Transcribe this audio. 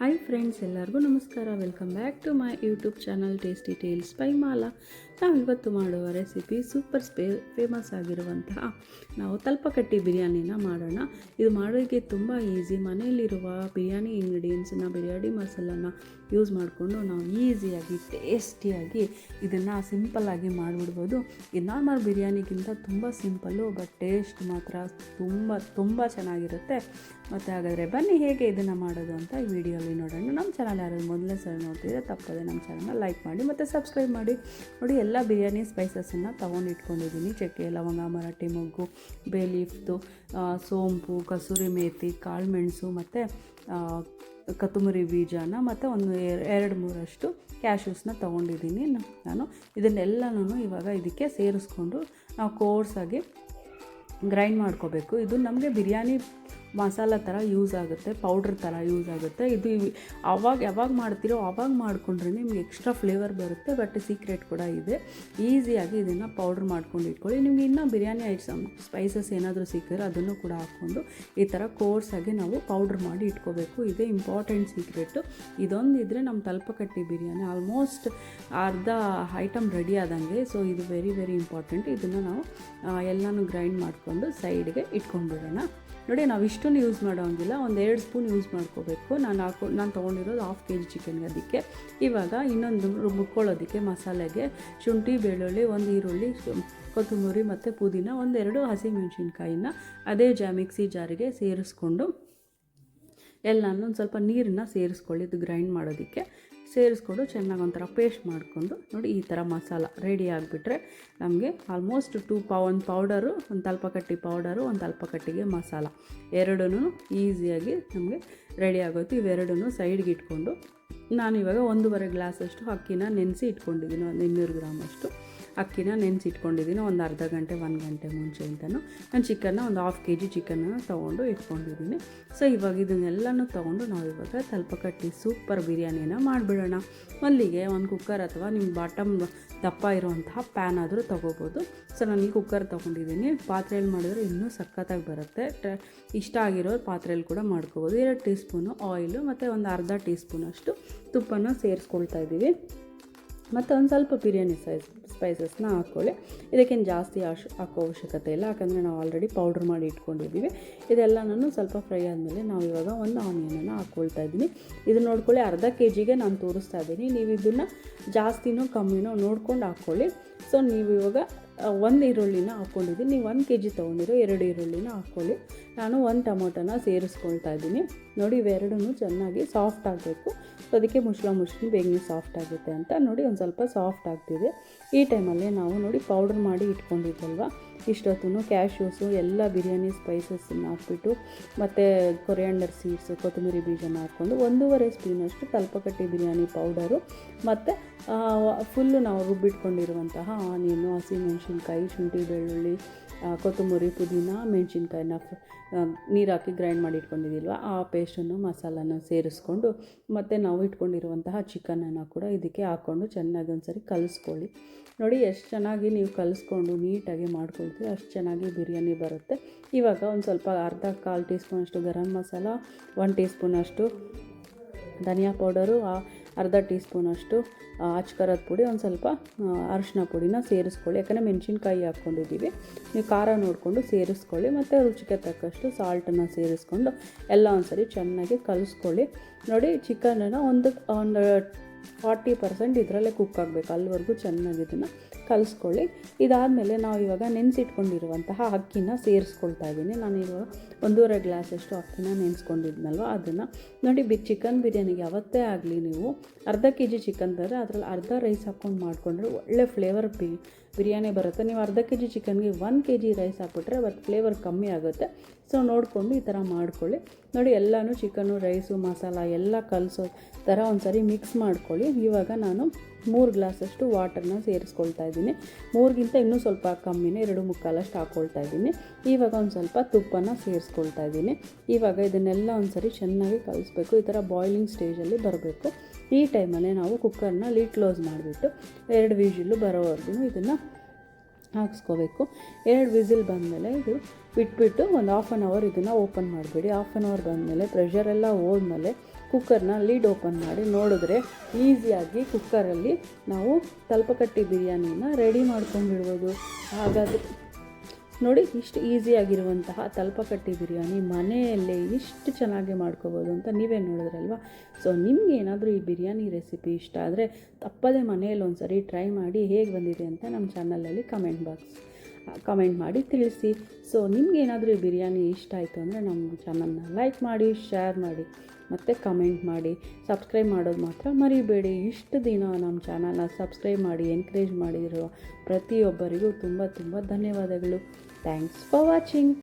Hi friends ಎಲ್ಲರಿಗೂ ನಮಸ್ಕಾರ. Welcome back to my YouTube channel tasty tales by Mala ನಾವು ಇವತ್ತು ಮಾಡುವ ರೆಸಿಪಿ ಸೂಪರ್ ಸ್ಪೇ ಫೇಮಸ್ ಆಗಿರುವಂತಹ ನಾವು ತಲ್ಪಕಟ್ಟಿ ಬಿರಿಯಾನಿನ ಮಾಡೋಣ. ಇದು ಮಾಡೋಕ್ಕೆ ತುಂಬ ಈಸಿ. ಮನೆಯಲ್ಲಿರುವ ಬಿರಿಯಾನಿ ಇಂಗ್ರೀಡಿಯೆಂಟ್ಸನ್ನ ಬಿರಿಯಾನಿ ಮಸಾಲನ ಯೂಸ್ ಮಾಡಿಕೊಂಡು ನಾವು ಈಸಿಯಾಗಿ ಟೇಸ್ಟಿಯಾಗಿ ಇದನ್ನು ಸಿಂಪಲ್ಲಾಗಿ ಮಾಡಿಬಿಡ್ಬೋದು. ಈ ನಾರ್ಮಲ್ ಬಿರಿಯಾನಿಗಿಂತ ತುಂಬ ಸಿಂಪಲ್ಲು ಬಟ್ ಟೇಸ್ಟ್ ಮಾತ್ರ ತುಂಬ ತುಂಬ ಚೆನ್ನಾಗಿರುತ್ತೆ. ಮತ್ತು ಹಾಗಾದರೆ ಬನ್ನಿ ಹೇಗೆ ಇದನ್ನು ಮಾಡೋದು ಅಂತ ಈ ವಿಡಿಯೋಲಿ ನೋಡೋಣ. ನಮ್ಮ ಚಾನಲ್ ಯಾರು ಮೊದಲನೇ ಸಲ ನೋಡ್ತಿದ್ರೆ ತಪ್ಪದೆ ನಮ್ಮ ಚಾನಲ್ನ ಲೈಕ್ ಮಾಡಿ ಮತ್ತು ಸಬ್ಸ್ಕ್ರೈಬ್ ಮಾಡಿ. ನೋಡಿ ಎಲ್ಲ ಬಿರಿಯಾನಿ ಸ್ಪೈಸಸನ್ನು ತೊಗೊಂಡು ಇಟ್ಕೊಂಡಿದ್ದೀನಿ. ಚಕ್ಕೆ, ಲವಂಗ, ಮರಾಠಿ ಮೊಗ್ಗು, ಬೇ ಲೀಫ್ದು ಸೋಂಪು, ಕಸೂರಿ ಮೇಥಿ ಕಾಳುಮೆಣಸು ಮತ್ತು ಕೊತ್ತಂಬರಿ ಬೀಜನ ಮತ್ತು ಒಂದು ಎರ್- ಎರಡು ಮೂರಷ್ಟು ಕ್ಯಾಶ್ಯೂಸ್ನ ತೊಗೊಂಡಿದ್ದೀನಿ. ನಾನು ಇದನ್ನೆಲ್ಲನೂ ಇವಾಗ ಇದಕ್ಕೆ ಸೇರಿಸ್ಕೊಂಡು ನಾವು ಕೋರ್ಸಾಗಿ ಗ್ರೈಂಡ್ ಮಾಡ್ಕೋಬೇಕು. ಇದು ನಮಗೆ ಬಿರಿಯಾನಿ ಮಸಾಲ ಥರ ಯೂಸ್ ಆಗುತ್ತೆ ಪೌಡ್ರ್ ಥರ ಯೂಸ್ ಆಗುತ್ತೆ. ಇದು ಅವಾಗ ಯಾವಾಗ ಮಾಡ್ತೀರೋ ಅವಾಗ ಮಾಡಿಕೊಂಡ್ರೆ ನಿಮ್ಗೆ ಎಕ್ಸ್ಟ್ರಾ ಫ್ಲೇವರ್ ಬರುತ್ತೆ ಬಟ್ ಸೀಕ್ರೆಟ್ ಕೂಡ ಇದೆ. ಈಸಿಯಾಗಿ ಇದನ್ನು ಪೌಡ್ರ್ ಮಾಡ್ಕೊಂಡು ಇಟ್ಕೊಳ್ಳಿ. ನಿಮ್ಗೆ ಇನ್ನೂ ಬಿರಿಯಾನಿ ಐಟಮ್ ಸ್ಪೈಸಸ್ ಏನಾದರೂ ಸಿಕ್ಕಿದ್ರೆ ಅದನ್ನು ಕೂಡ ಹಾಕ್ಕೊಂಡು ಈ ಥರ ಕೋರ್ಸಾಗಿ ನಾವು ಪೌಡ್ರ್ ಮಾಡಿ ಇಟ್ಕೋಬೇಕು. ಇದೇ ಇಂಪಾರ್ಟೆಂಟ್ ಸೀಕ್ರೆಟು ಇದೊಂದಿದ್ರೆ ನಮ್ಮ ತಲ್ಪಕಟ್ಟಿ ಬಿರಿಯಾನಿ ಆಲ್ಮೋಸ್ಟ್ ಅರ್ಧ ಐಟಮ್ ರೆಡಿ ಆದಂಗೆ ಸೊ ಇದು ವೆರಿ ವೆರಿ ಇಂಪಾರ್ಟೆಂಟ್ ಇದನ್ನು ನಾವು ಎಲ್ಲನೂ ಗ್ರೈಂಡ್ ಮಾಡಿಕೊಂಡು ಸೈಡ್ಗೆ ಇಟ್ಕೊಂಡ್ಬಿಡೋಣ. ನೋಡಿ ನಾವು ಇಷ್ಟನ್ನು ಯೂಸ್ ಮಾಡೋಂಗಿಲ್ಲ ಒಂದು ಎರಡು ಸ್ಪೂನ್ ಯೂಸ್ ಮಾಡ್ಕೋಬೇಕು. ನಾನು ಹಾಕೊ, ನಾನು ತೊಗೊಂಡಿರೋದು ಹಾಫ್ ಕೆ ಜಿ ಚಿಕನ್ಗೆ ಅದಕ್ಕೆ. ಇವಾಗ ಇನ್ನೊಂದು ಮುಕ್ಕೊಳ್ಳೋದಕ್ಕೆ ಮಸಾಲೆಗೆ ಶುಂಠಿ, ಬೆಳ್ಳುಳ್ಳಿ, ಒಂದು ಈರುಳ್ಳಿ ಕೊತ್ತಂಬರಿ ಮತ್ತು ಪುದೀನ, ಒಂದೆರಡು ಹಸಿಮೆಣಸಿನ್ಕಾಯಿನ ಅದೇ ಜಾ, ಮಿಕ್ಸಿ ಜಾರಿಗೆ ಸೇರಿಸ್ಕೊಂಡು ಎಲ್ಲನೂ ಒಂದು ಸ್ವಲ್ಪ ನೀರನ್ನ ಸೇರಿಸ್ಕೊಳ್ಳಿ. ಇದು ಗ್ರೈಂಡ್ ಮಾಡೋದಕ್ಕೆ. ಸೇರಿಸ್ಕೊಂಡು ಚೆನ್ನಾಗಿ ಒಂಥರ ಪೇಸ್ಟ್ ಮಾಡಿಕೊಂಡು ನೋಡಿ ಈ ಥರ ಮಸಾಲ ರೆಡಿ ಆಗಿಬಿಟ್ರೆ ನಮಗೆ ಆಲ್ಮೋಸ್ಟ್ ಟೂ ಪಾ ಒಂದು ಪೌಡರು ಒಂದು ತಲ್ಪಕಟ್ಟಿ ಪೌಡರು ಒಂದು ತಲ್ಪಕಟ್ಟಿಗೆ ಮಸಾಲ. ಎರಡೂ ಈಸಿಯಾಗಿ ನಮಗೆ ರೆಡಿ ಆಗೋಯ್ತು. ಇವೆರಡೂ ಸೈಡ್ಗೆ ಇಟ್ಕೊಂಡು ನಾನು ಇವಾಗ ಒಂದೂವರೆ ಗ್ಲಾಸಷ್ಟು ಅಕ್ಕಿನ ನೆನೆಸಿ ಇಟ್ಕೊಂಡಿದ್ದೀನಿ, ಒಂದು ಇನ್ನೂರು ಗ್ರಾಮಷ್ಟು. ಅಕ್ಕಿನ ನೆನೆಸಿಟ್ಕೊಂಡಿದ್ದೀನಿ, ಒಂದು ಅರ್ಧ ಗಂಟೆ, ಒಂದು ಗಂಟೆ ಮುಂಚೆ ಅಂತಲೂ ನಾನು ಚಿಕನ್ನ ಒಂದು ಹಾಫ್ ಕೆ ಜಿ ಚಿಕನ್ನ ತೊಗೊಂಡು ಇಟ್ಕೊಂಡಿದ್ದೀನಿ. ಸೊ ಇವಾಗ ಇದನ್ನೆಲ್ಲನೂ ತೊಗೊಂಡು ನಾವು ಇವಾಗ ಸ್ವಲ್ಪ ಕಟ್ಟಿ ಸೂಪರ್ ಬಿರಿಯಾನಿನ ಮಾಡಿಬಿಡೋಣ. ಮಲ್ಲಿಗೆ ಒಂದು ಕುಕ್ಕರ್ ಅಥವಾ ನಿಮ್ಮ ಬಾಟಮ್ ದಪ್ಪ ಇರುವಂತಹ ಪ್ಯಾನ್ ಆದರೂ ತೊಗೋಬೋದು. ಸೊ ನಾನು ಈ ಕುಕ್ಕರ್ ತೊಗೊಂಡಿದ್ದೀನಿ. ಪಾತ್ರೆಯಲ್ಲಿ ಮಾಡಿದ್ರೆ ಇನ್ನೂ ಸಖತ್ತಾಗಿ ಬರುತ್ತೆ. ಇಷ್ಟ ಆಗಿರೋ ಪಾತ್ರೆಯಲ್ಲಿ ಕೂಡ ಮಾಡ್ಕೋಬೋದು. ಎರಡು ಟೀ ಸ್ಪೂನು ಆಯಿಲು ಮತ್ತು ಒಂದು ಅರ್ಧ ಟೀ ಸ್ಪೂನಷ್ಟು ತುಪ್ಪನ ಸೇರಿಸ್ಕೊಳ್ತಾ ಇದ್ದೀವಿ. ಮತ್ತು ಒಂದು ಸ್ವಲ್ಪ ಬಿರಿಯಾನಿ ಸೈಜ್ ಸ್ಪೈಸಸ್ನ ಹಾಕ್ಕೊಳ್ಳಿ ಇದಕ್ಕೇನು ಜಾಸ್ತಿ ಆಶ್, ಹಾಕೋ ಅವಶ್ಯಕತೆ ಇಲ್ಲ. ಯಾಕಂದರೆ ನಾವು ಆಲ್ರೆಡಿ ಪೌಡ್ರ್ ಮಾಡಿ ಇಟ್ಕೊಂಡಿದ್ದೀವಿ. ಇದೆಲ್ಲನೂ ಸ್ವಲ್ಪ ಫ್ರೈ ಆದಮೇಲೆ ನಾವು ಇವಾಗ ಒಂದು ಆನಿಯನನ್ನು ಹಾಕ್ಕೊಳ್ತಾ ಇದ್ದೀನಿ. ಇದು ನೋಡ್ಕೊಳ್ಳಿ, ಅರ್ಧ ಕೆ ಜಿಗೆ ನಾನು ತೋರಿಸ್ತಾ ಇದ್ದೀನಿ. ನೀವು ಇದನ್ನು ಜಾಸ್ತಿನೋ ಕಮ್ಮಿನೋ ನೋಡ್ಕೊಂಡು ಹಾಕ್ಕೊಳ್ಳಿ ಸೊ ನೀವು ಇವಾಗ ಒಂದು ಈರುಳ್ಳಿನ ಹಾಕ್ಕೊಂಡಿದ್ದೀನಿ ನೀವು ಒಂದು ಕೆ ಜಿ ತೊಗೊಂಡಿರೋ ಎರಡು ಈರುಳ್ಳಿನ ಹಾಕ್ಕೊಳ್ಳಿ ನಾನು ಒಂದು ಟೊಮೊಟೊನ ಸೇರಿಸ್ಕೊಳ್ತಾ ಇದ್ದೀನಿ. ನೋಡಿ ಇವೆರಡೂ ಚೆನ್ನಾಗಿ ಸಾಫ್ಟ್ ಆಗಬೇಕು. ಸೊ ಅದಕ್ಕೆ ಮುಷ್ಲ ಮುಷ್ಲಿ ಬೇಗನೆ ಸಾಫ್ಟ್ ಆಗುತ್ತೆ ಅಂತ ನೋಡಿ, ಒಂದು ಸ್ವಲ್ಪ ಸಾಫ್ಟ್ ಆಗ್ತಿದೆ. ಈ ಟೈಮಲ್ಲೇ ನಾವು ನೋಡಿ ಪೌಡ್ರ್ ಮಾಡಿ ಇಟ್ಕೊಂಡಿದ್ವಲ್ವ? ಇಷ್ಟೊತ್ತು ಕ್ಯಾಶ್ಯೂಸು ಎಲ್ಲ ಬಿರಿಯಾನಿ ಸ್ಪೈಸಸ್ಸನ್ನು ಹಾಕ್ಬಿಟ್ಟು ಮತ್ತು ಕೊರಿಯಾಂಡರ್ ಸೀಡ್ಸು ಕೊತ್ತಂಬರಿ ಬೀಜನ ಹಾಕ್ಕೊಂಡು ಒಂದೂವರೆ ಸ್ಪೂನಷ್ಟು ತಲ್ಪಕಟ್ಟಿ ಬಿರಿಯಾನಿ ಪೌಡರು ಮತ್ತು ಫುಲ್ಲು ನಾವು ರುಬ್ಬಿಟ್ಕೊಂಡಿರುವಂತಹ ಆನಿಯನು ಹಸಿಮೆಣಸಿನ್ಕಾಯಿ ಶುಂಠಿ ಬೆಳ್ಳುಳ್ಳಿ ಕೊತ್ತಂಬರಿ, ಪುದೀನ, ಮೆಣಸಿನ್ಕಾಯಿನ ನೀರು ಹಾಕಿ ಗ್ರೈಂಡ್ ಮಾಡಿ ಇಟ್ಕೊಂಡಿದ್ದಿಲ್ವ ಆ ಪೇಸ್ಟನ್ನು ಮಸಾಲನ ಸೇರಿಸ್ಕೊಂಡು ಮತ್ತು ನಾವು ಇಟ್ಕೊಂಡಿರುವಂತಹ ಚಿಕನನ್ನು ಕೂಡ ಇದಕ್ಕೆ ಹಾಕ್ಕೊಂಡು ಚೆನ್ನಾಗಿ ಒಂದ್ಸರಿ ಕಲಿಸ್ಕೊಳ್ಳಿ. ನೋಡಿ ಎಷ್ಟು ಚೆನ್ನಾಗಿ ನೀವು ಕಲಿಸ್ಕೊಂಡು ನೀಟಾಗಿ ಮಾಡ್ಕೊಳ್ತೀವಿ ಅಷ್ಟು ಚೆನ್ನಾಗಿ ಬಿರಿಯಾನಿ ಬರುತ್ತೆ. ಇವಾಗ ಒಂದು ಸ್ವಲ್ಪ ಅರ್ಧ ಕಾಲು ಟೀ ಸ್ಪೂನಷ್ಟು ಗರಂ ಮಸಾಲ ಒನ್ ಟೀ ಸ್ಪೂನಷ್ಟು ಧನಿಯಾ ಪೌಡರು ಅರ್ಧ ಟೀ ಸ್ಪೂನಷ್ಟು ಅಚ್ಕರದ ಪುಡಿ, ಒಂದು ಸ್ವಲ್ಪ ಅರಿಶಿನ ಪುಡಿನ ಸೇರಿಸ್ಕೊಳ್ಳಿ. ಯಾಕಂದರೆ ಮೆಣಸಿನ್ಕಾಯಿ ಹಾಕ್ಕೊಂಡಿದ್ದೀವಿ ನೀವು ಖಾರ ನೋಡಿಕೊಂಡು ಸೇರಿಸ್ಕೊಳ್ಳಿ, ಮತ್ತು ರುಚಿಗೆ ತಕ್ಕಷ್ಟು ಸಾಲ್ಟನ್ನು ಸೇರಿಸ್ಕೊಂಡು ಎಲ್ಲ ಒಂದ್ಸರಿ ಚೆನ್ನಾಗಿ ಕಲಿಸ್ಕೊಳ್ಳಿ. ನೋಡಿ ಚಿಕನನ್ನು ಒಂದು ಒಂದು ಫಾರ್ಟಿ ಪರ್ಸೆಂಟ್ ಇದರಲ್ಲೇ ಕುಕ್ ಆಗಬೇಕು. ಅಲ್ಲಿವರೆಗೂ ಚೆನ್ನಾಗಿ ಇದನ್ನು ಕಲಿಸ್ಕೊಳ್ಳಿ. ಇದಾದಮೇಲೆ ನಾವು ಇವಾಗ ನೆನೆಸಿಟ್ಕೊಂಡಿರುವಂತಹ ಅಕ್ಕಿನ ಸೇರಿಸ್ಕೊಳ್ತಾ ಇದ್ದೀನಿ. ನಾನು ಇವಾಗ ಒಂದೂವರೆ ಗ್ಲಾಸಷ್ಟು ಅಕ್ಕಿನ ನೆನೆಸ್ಕೊಂಡಿದ್ನಲ್ವ? ಅದನ್ನು ನೋಡಿ, ಬಿ ಚಿಕನ್ ಬಿರಿಯಾನಿಗೆ ಯಾವತ್ತೇ ಆಗಲಿ ನೀವು ಅರ್ಧ ಕೆ ಜಿ ಚಿಕನ್ ತಂದರೆ ಅದರಲ್ಲಿ ಅರ್ಧ ರೈಸ್ ಹಾಕ್ಕೊಂಡು ಮಾಡಿಕೊಂಡ್ರೆ ಒಳ್ಳೆ ಫ್ಲೇವರ್ ಬಿ ಬಿರಿಯಾನಿ ಬರುತ್ತೆ. ನೀವು ಅರ್ಧ ಕೆ ಜಿ ಚಿಕನ್ಗೆ ಒನ್ ಕೆ ಜಿ ರೈಸ್ ಹಾಕ್ಬಿಟ್ರೆ ಅವತ್ತು ಫ್ಲೇವರ್ ಕಮ್ಮಿ ಆಗುತ್ತೆ. ಸೊ ನೋಡಿಕೊಂಡು ಈ ಥರ ಮಾಡ್ಕೊಳ್ಳಿ. ನೋಡಿ, ಎಲ್ಲನೂ ಚಿಕನ್ನು ರೈಸು ಮಸಾಲ ಎಲ್ಲ ಕಲಸೋ ಥರ ಒಂದ್ಸರಿ ಮಿಕ್ಸ್ ಮಾಡ್ಕೊಳ್ಳಿ. ಇವಾಗ ನಾನು ಮೂರು ಗ್ಲಾಸಷ್ಟು ವಾಟರ್ನ ಸೇರಿಸ್ಕೊಳ್ತಾ ಇದ್ದೀನಿ. ಮೂರಿಗಿಂತ ಇನ್ನೂ ಸ್ವಲ್ಪ ಕಮ್ಮಿನೇ ಎರಡು ಮುಕ್ಕಾಲಷ್ಟು ಹಾಕ್ಕೊಳ್ತಾ ಇದ್ದೀನಿ. ಇವಾಗ ಒಂದು ಸ್ವಲ್ಪ ತುಪ್ಪನ ಸೇರಿಸ್ಕೊಳ್ತಾ ಇದ್ದೀನಿ. ಇವಾಗ ಇದನ್ನೆಲ್ಲ ಒಂದ್ಸರಿ ಚೆನ್ನಾಗಿ ಕಲಿಸ್ಬೇಕು. ಈ ಥರ ಬಾಯ್ಲಿಂಗ್ ಸ್ಟೇಜಲ್ಲಿ ಬರಬೇಕು. ಈ ಟೈಮಲ್ಲೇ ನಾವು ಕುಕ್ಕರ್ನ ಲೀಡ್ ಕ್ಲೋಸ್ ಮಾಡಿಬಿಟ್ಟು ಎರಡು ವಿಷಿಲ್ಲು ಬರೋವರೆಗೂ ಇದನ್ನು ಹಾಕ್ಸ್ಕೋಬೇಕು. ಎರಡು ವಿಸಿಲ್ ಬಂದಮೇಲೆ ಇದು ಬಿಟ್ಬಿಟ್ಟು ಒಂದು ಹಾಫ್ ಆನ್ ಅವರ್ ಇದನ್ನು ಓಪನ್ ಮಾಡಬೇಡಿ. ಹಾಫ್ ಆನ್ ಅವರ್ ಬಂದಮೇಲೆ ಪ್ರೆಷರೆಲ್ಲ ಹೋದ್ಮೇಲೆ ಕುಕ್ಕರ್ನ ಲೀಡ್ ಓಪನ್ ಮಾಡಿ ನೋಡಿದ್ರೆ ಈಸಿಯಾಗಿ ಕುಕ್ಕರಲ್ಲಿ ನಾವು ತಲ್ಪಕಟ್ಟಿ ಬಿರಿಯಾನಿನ ರೆಡಿ ಮಾಡ್ಕೊಂಡ್ಬಿಡ್ಬೋದು ಹಾಗಾದರೆ ನೋಡಿ, ಇಷ್ಟು ಈಸಿಯಾಗಿರುವಂತಹ ತಲ್ಪಕಟ್ಟಿ ಬಿರಿಯಾನಿ ಮನೆಯಲ್ಲೇ ಇಷ್ಟು ಚೆನ್ನಾಗಿ ಮಾಡ್ಕೋಬೋದು ಅಂತ ನೀವೇ ನೋಡಿದ್ರಲ್ವ? ಸೊ ನಿಮ್ಗೆ ಏನಾದರೂ ಈ ಬಿರಿಯಾನಿ ರೆಸಿಪಿ ಇಷ್ಟ ಆದರೆ ತಪ್ಪದೇ ಮನೆಯಲ್ಲಿ ಒಂದು ಸರಿ ಟ್ರೈ ಮಾಡಿ ಹೇಗೆ ಬಂದಿದೆ ಅಂತ ನಮ್ಮ ಚಾನಲಲ್ಲಿ ಕಮೆಂಟ್ ಬಾಕ್ಸ್ ಕಮೆಂಟ್ ಮಾಡಿ ತಿಳಿಸಿ. ಸೊ ನಿಮ್ಗೆ ಏನಾದರೂ ಈ ಬಿರಿಯಾನಿ ಇಷ್ಟ ಆಯಿತು ಅಂದರೆ ನಮ್ಮ ಚಾನಲ್ನ ಲೈಕ್ ಮಾಡಿ ಶೇರ್ ಮಾಡಿ. ಮತ್ತು ಕಮೆಂಟ್ ಮಾಡಿ. ಸಬ್ಸ್ಕ್ರೈಬ್ ಮಾಡೋದು ಮಾತ್ರ ಮರಿಬೇಡಿ. ಇಷ್ಟು ದಿನ ನಮ್ಮ ಚಾನಲ್ನ ಸಬ್ಸ್ಕ್ರೈಬ್ ಮಾಡಿ ಎನ್ಕರೇಜ್ ಮಾಡಿರುವ ಪ್ರತಿಯೊಬ್ಬರಿಗೂ ತುಂಬ ತುಂಬ ಧನ್ಯವಾದಗಳು. Thanks for watching